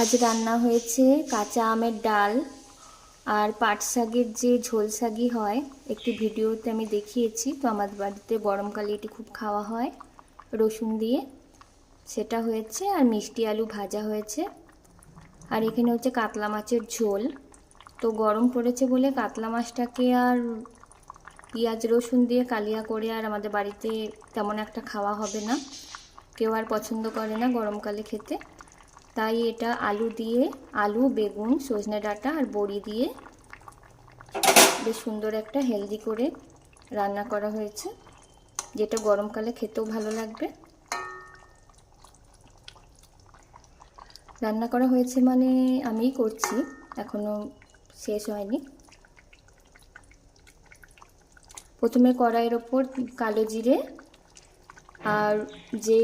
আজ রান্না হয়েছে কাঁচা আমের ডাল আর পাট শাকের যে ঝোল শাগি হয়, একটি ভিডিওতে আমি দেখিয়েছি। তো আমাদের বাড়িতে গরমকালে এটি খুব খাওয়া হয়, রসুন দিয়ে। সেটা হয়েছে আর মিষ্টি আলু ভাজা হয়েছে। আর এখানে হচ্ছে কাতলা মাছের ঝোল। তো গরম পড়েছে বলে কাতলা মাছটাকে আর পেঁয়াজ, রসুন দিয়ে কালিয়া করে আর আমাদের বাড়িতে তেমন একটা খাওয়া হবে না। কেউ আর পছন্দ করে না গরমকালে খেতে। তাই এটা আলু দিয়ে, আলু, বেগুন, সজনে ডাঁটা আর বড়ি দিয়ে বেশ সুন্দর একটা হেলদি করে রান্না করা হয়েছে, যেটা গরমকালে খেতেও ভালো লাগবে। রান্না করা হয়েছে মানে আমিই করছি, এখনও শেষ হয়নি। প্রথমে কড়াইয়ের ওপর কালো জিরে আর যে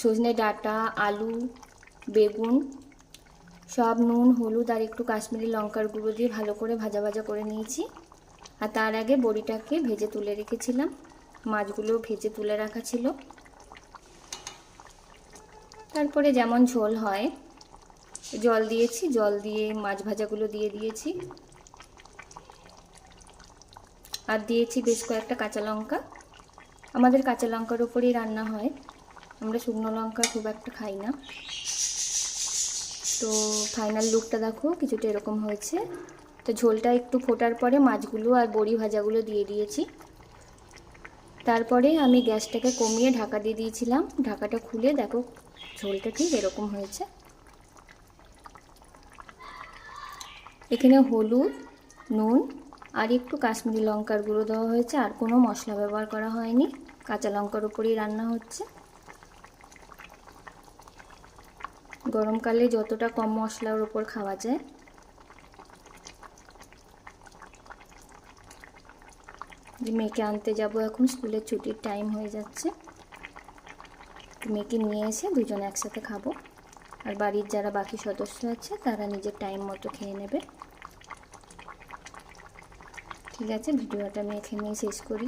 সজনে ডাঁটা, আলু বেগুন, সব নুন, হলুদ আর একটু কাশ্মীরি লঙ্কার গুঁড়ো দিয়ে ভালো করে ভাজা ভাজা করে নিয়েছি। আর তার আগে বড়িটাকে ভেজে তুলে রেখেছিলাম। মাছগুলো ভেজে তুলে রাখা ছিল। তারপরে যেমন ঝোল হয়, জল দিয়েছি, জল দিয়ে মাছ ভাজাগুলো দিয়ে দিয়েছি। আর দিয়েছি বেশ কয়েকটা কাঁচা লঙ্কা। আমাদের কাঁচা লঙ্কার ওপরেই রান্না হয়। আমরা শুকনো লঙ্কা খুব একটা খাই না। তো ফাইনাল লুকটা দেখো, কিছুটা এরকম হয়েছে। তো ঝোলটা একটু ফোটার পরে মাছগুলো আর বড়ি ভাজাগুলো দিয়ে দিয়েছি। তারপরে আমি গ্যাসটাকে কমিয়ে ঢাকা দিয়ে দিয়েছিলাম। ঢাকাটা খুলে দেখো, ঝোলটা ঠিক এরকম হয়েছে। এখানে হলুদ, নুন আর একটু কাশ্মীরি লঙ্কার গুঁড়ো দেওয়া হয়েছে। আর কোনো মশলা ব্যবহার করা হয়নি। কাঁচা লঙ্কার উপরেই রান্না হচ্ছে। গরমকালে যতটা কম মশলার উপর খাওয়া যায়। মেয়েকে আনতে যাব এখন, স্কুলের ছুটির টাইম হয়ে যাচ্ছে। মেয়েকে নিয়ে এসে দুজন একসাথে খাব। আর বাড়ির যারা বাকি সদস্য আছে, তারা নিজের টাইম মতো খেয়ে নেবে। ঠিক আছে, ভিডিওটা আমি এখানেই শেষ করি।